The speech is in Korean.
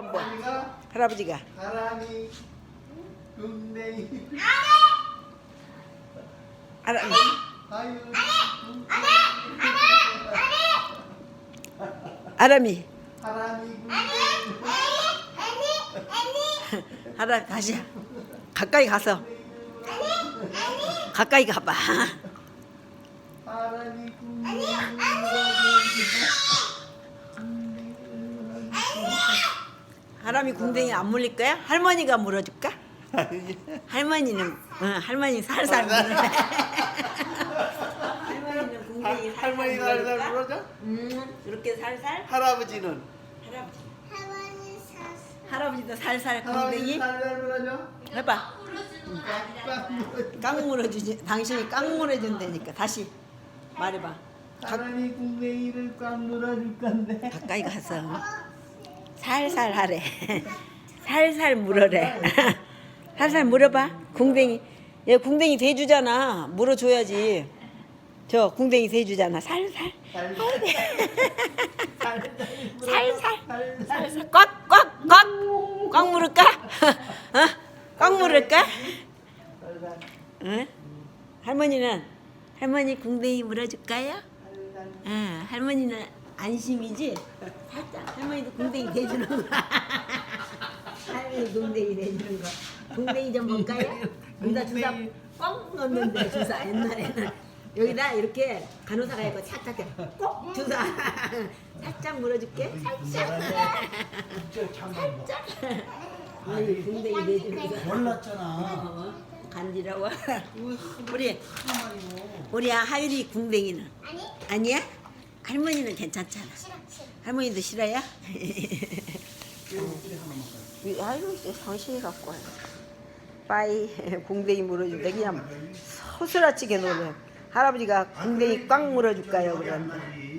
한번. 할아버지가 할아버지가. 가람이 군댕이 할아버지 아유 아람이. 군댕이 하라 다시 가까이 가서. 가까이 가봐. 가람이 하람이 궁뎅이 안 물릴 거야? 할머니가 물어줄까? 할머니는 응, 할머니 살살 물어 할머니는 궁뎅이 살살 할머니가 살살 물어줄까? 물어줘? 응 이렇게 살살? 할아버지는? 할아버지. 할머니 할아버지도 살살 할아버지 궁뎅이? 살살 물어줘? 해봐. 물어줘 깡 물어주지. 당신이 깡 물어준다니까. 다시 말해봐. 가람이 궁뎅이를 꽉 물어줄 건데. 가까이 가서 살살 하래. 살살 물어래. 살살 물어봐. 궁뎅이. 얘 궁뎅이 대주잖아. 물어줘야지. 저 궁뎅이 대주잖아. 살살. 살살. 살살. 꽉 꽉 꽉 꽉 물을까? 어? 꽉 물을까? 응? 할머니는 할머니 궁뎅이 물어줄까요? 응, 할머니는 안심이지? 살짝 할머니도 궁뎅이 대주는 거. 할머니 궁뎅이 대주는 거. 궁뎅이 좀 볼까요? 여기다 주사 뻥 넣는데 주사 옛날에는 여기다 이렇게 간호사가 있고 살짝 이렇게 꼭 주사 살짝 물어줄게. 살짝. 살짝. 할머니 궁뎅이 대주는 거. 몰랐잖아 어, 간지러워. 우리 하나만이고 우리 하율이 궁뎅이는 아니 아니야? 할머니는 괜찮잖아. 할머니도 싫어요? 아유, 정신이 갖고 와요. 빠이, 궁뎅이 물어준다. 그냥 서스라치게 노래. 할아버지가 궁뎅이 꽉 물어줄까요? 그랬는데.